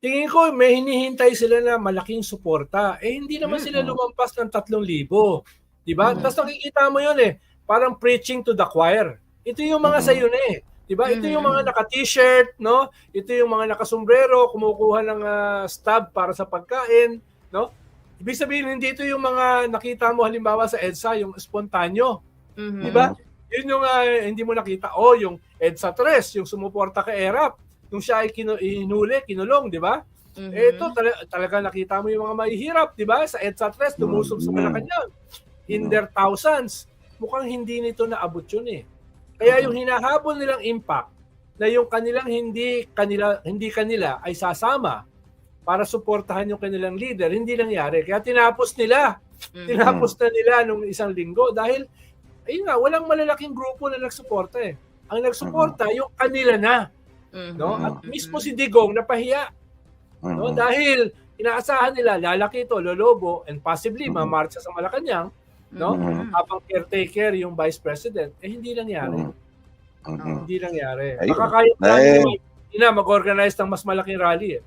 tingin ko may hinihintay sila na malaking suporta. Eh hindi naman Mm. sila lumampas ng 3,000. 'Di ba? Mm. Tapos nakikita mo 'yun eh, parang preaching to the choir. Ito yung mga Mm. sayo na eh. 'Di ba? Ito yung Mm. mga naka-t-shirt, no? Ito yung mga nakasombrero, kumukuha ng ah, stab para sa pagkain, no? Ibig sabihin hindi ito yung mga nakita mo halimbawa sa EDSA, yung spontanyo. Mhm. Di ba? Yun yung ah, hindi mo nakita. O, yung EDSA 3, yung sumuporta kay ERAP. Yung siya ay kinu- hinuli, kinulong, di ba? Mhm. Eh, ito, tala- talaga nakita mo yung mga mahihirap, di ba? Sa EDSA 3, tumusob sa Mm. Malacanang. In their thousands. Mukhang hindi nito naabot yun eh. Kaya yung hinahabol nilang impact na yung kanilang hindi kanila hindi kanila ay sasama para suportahan yung kanilang leader, hindi nangyari. Kaya tinapos nila. Mhm. Tinapos na nila nung isang linggo dahil ayun nga, walang malalaking grupo na nagsuporta eh. Ang nagsuporta yung kanila na, Mhm. no? At Mhm. mismo si Digong napahiya, no? Mhm. Dahil inaasahan nila lalaki ito, lolobo and possibly Mhm. mamarcha sa Malacanang, no? Mhm. Habang caretaker yung vice president, eh hindi nangyari. Mhm. Mhm. Hindi nangyari. Ayun. Baka kaya Eh, na mag-organize ng mas malaking rally eh.